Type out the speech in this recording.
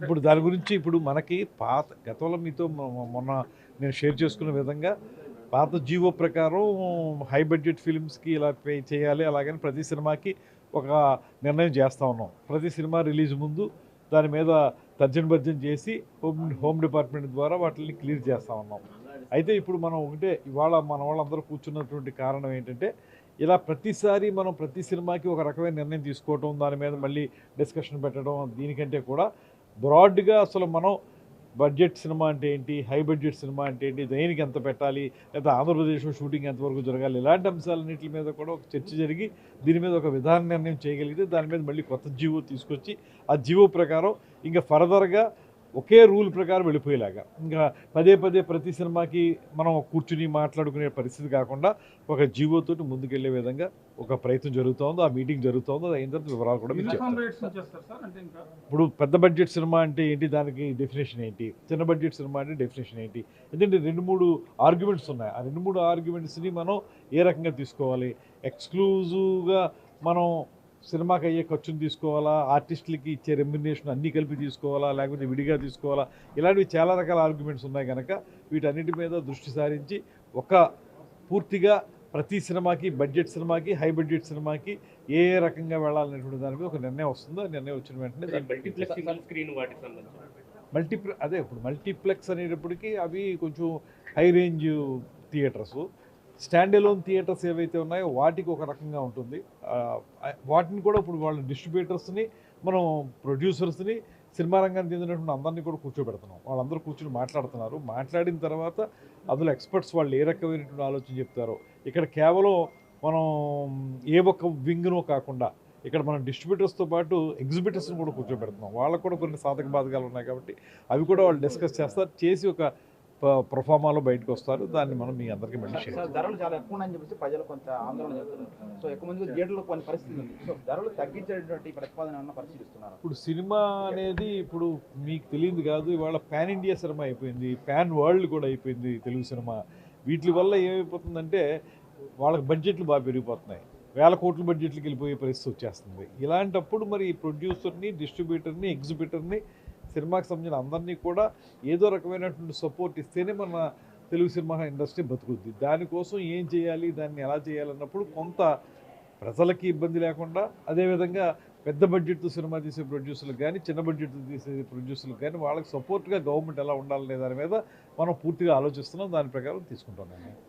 ఇప్పుడు దాని గురించి ఇప్పుడు మనకి పాత గతంలో మీతో మొన్న నేను షేర్ చేసుకున్న విధంగా పాత జీవో ప్రకారం హై బడ్జెట్ ఫిల్మ్స్కి ఇలా పే చేయాలి అలాగని ప్రతి సినిమాకి ఒక నిర్ణయం చేస్తూ ఉన్నాం. ప్రతి సినిమా రిలీజ్ ముందు దాని మీద తర్జన భర్జన చేసి హోమ్ హోమ్ డిపార్ట్మెంట్ ద్వారా వాటిని క్లియర్ చేస్తూ ఉన్నాం. అయితే ఇప్పుడు మనం ఒకటే ఇవాళ మన వాళ్ళందరూ కూర్చున్నటువంటి కారణం ఏంటంటే ఇలా ప్రతిసారి మనం ప్రతి సినిమాకి ఒక రకమైన నిర్ణయం తీసుకోవటం దాని మీద మళ్ళీ డిస్కషన్ పెట్టడం దీనికంటే కూడా బ్రాడ్గా అసలు మనం బడ్జెట్ సినిమా అంటే ఏంటి హై బడ్జెట్ సినిమా అంటే ఏంటి దేనికి ఎంత పెట్టాలి లేదా ఆంధ్రప్రదేశ్లో షూటింగ్ ఎంతవరకు జరగాలి ఇలాంటి అంశాలన్నింటి మీద కూడా ఒక చర్చ జరిగి దీని మీద ఒక విధాన నిర్ణయం చేయగలిగితే దాని మీద మళ్ళీ కొత్త జీవో తీసుకొచ్చి ఆ జీవో ప్రకారం ఇంకా ఫర్దర్గా ఒకే రూల్ ప్రకారం వెళ్ళిపోయేలాగా. ఇంకా పదే పదే ప్రతి సినిమాకి మనం కూర్చుని మాట్లాడుకునే పరిస్థితి కాకుండా ఒక జీవోతోటి ముందుకెళ్ళే విధంగా ఒక ప్రయత్నం జరుగుతోంది ఆ మీటింగ్ జరుగుతోంది అయిన తర్వాత వివరాలు కూడా ఇప్పుడు పెద్ద బడ్జెట్ సినిమా అంటే ఏంటి దానికి డెఫినేషన్ ఏంటి? చిన్న బడ్జెట్ సినిమా అంటే డెఫినేషన్ ఏంటి? ఎందుకంటే రెండు మూడు ఆర్గ్యుమెంట్స్ ఉన్నాయి. ఆ రెండు మూడు ఆర్గ్యుమెంట్స్ని మనం ఏ రకంగా తీసుకోవాలి? ఎక్స్క్లూజివ్గా మనం సినిమాకి అయ్యే ఖర్చును తీసుకోవాలా? ఆర్టిస్టులకి ఇచ్చే రెమ్యునేషన్ అన్నీ కలిపి తీసుకోవాలా? లేకపోతే విడిగా తీసుకోవాలా? ఇలాంటివి చాలా రకాల ఆర్గ్యుమెంట్స్ ఉన్నాయి కనుక వీటన్నిటి మీద దృష్టి సారించి ఒక పూర్తిగా ప్రతి సినిమాకి బడ్జెట్ సినిమాకి హై బడ్జెట్ సినిమాకి ఏ రకంగా వెళ్ళాలనేటువంటి దాని మీద ఒక నిర్ణయం వస్తుందో. నిర్ణయం వచ్చిన వెంటనే మల్టీప్లెక్స్ మల్టీప్ల అదే ఇప్పుడు మల్టీప్లెక్స్ అనేటప్పటికీ అవి కొంచెం high range theatres stand alone theatres ఏవైతే ఉన్నాయో వాటికి ఒక రకంగా ఉంటుంది. వాటిని కూడా ఇప్పుడు వాళ్ళ డిస్ట్రిబ్యూటర్స్ని మనం ప్రొడ్యూసర్స్ని సినిమా రంగానికి చెందినటువంటి అందరినీ కూడా కూర్చోబెడుతున్నాం. వాళ్ళందరూ కూర్చొని మాట్లాడుతున్నారు. మాట్లాడిన తర్వాత అందులో ఎక్స్పర్ట్స్ వాళ్ళు ఏ రకమైనటువంటి ఆలోచన చెప్తారో ఇక్కడ కేవలం మనం ఏ ఒక్క వింగ్నో కాకుండా ఇక్కడ మనం డిస్ట్రిబ్యూటర్స్తో పాటు ఎగ్జిబిటర్స్ని కూడా కూర్చోబెడుతున్నాం. వాళ్ళకు కూడా కొన్ని సాధక బాధకాలు ఉన్నాయి కాబట్టి అవి కూడా వాళ్ళు డిస్కస్ చేస్తారు. చేసి ఒక ప్రొఫామాలో బయటకు వస్తారు. దాన్ని మనం మీ అందరికీ మళ్ళీ షేర్ ధరలు చాలా ఎక్కువ ఉన్నాయని చెప్పేసి ప్రజలు కొంత ఆందోళన చేస్తున్నారు సో ఎక్కువ మంది థియేటర్లో కొన్ని పరిస్థితి ఉంది సో ధరలు తగ్గించేటువంటి ప్రతిపాదన పరిశీలిస్తున్నారు? ఇప్పుడు సినిమా అనేది ఇప్పుడు మీకు తెలియదు కాదు. ఇవాళ పాన్ ఇండియా సినిమా అయిపోయింది. పాన్ వరల్డ్ కూడా అయిపోయింది తెలుగు సినిమా. వీటి వల్ల ఏమైపోతుందంటే వాళ్ళకి బడ్జెట్లు బాగా పెరిగిపోతున్నాయి. వేల కోట్ల బడ్జెట్లకి వెళ్ళిపోయే పరిస్థితి వచ్చేస్తుంది. ఇలాంటప్పుడు మరి ప్రొడ్యూసర్ని డిస్ట్రిబ్యూటర్ని ఎగ్జిబిటర్ని సినిమాకి సంబంధించిన అందరినీ కూడా ఏదో రకమైనటువంటి సపోర్ట్ ఇస్తేనే మన తెలుగు సినిమా ఇండస్ట్రీ బతుకుద్ది. దానికోసం ఏం చేయాలి దాన్ని ఎలా చేయాలన్నప్పుడు కొంత ప్రజలకి ఇబ్బంది లేకుండా అదేవిధంగా పెద్ద బడ్జెట్తో సినిమా తీసే ప్రొడ్యూసర్లకు కానీ చిన్న బడ్జెట్తో తీసే ప్రొడ్యూసర్లకు కానీ వాళ్ళకి సపోర్ట్గా గవర్నమెంట్ ఎలా ఉండాలనే దాని మీద మనం పూర్తిగా ఆలోచిస్తున్నాం. దాని ప్రకారం తీసుకుంటాం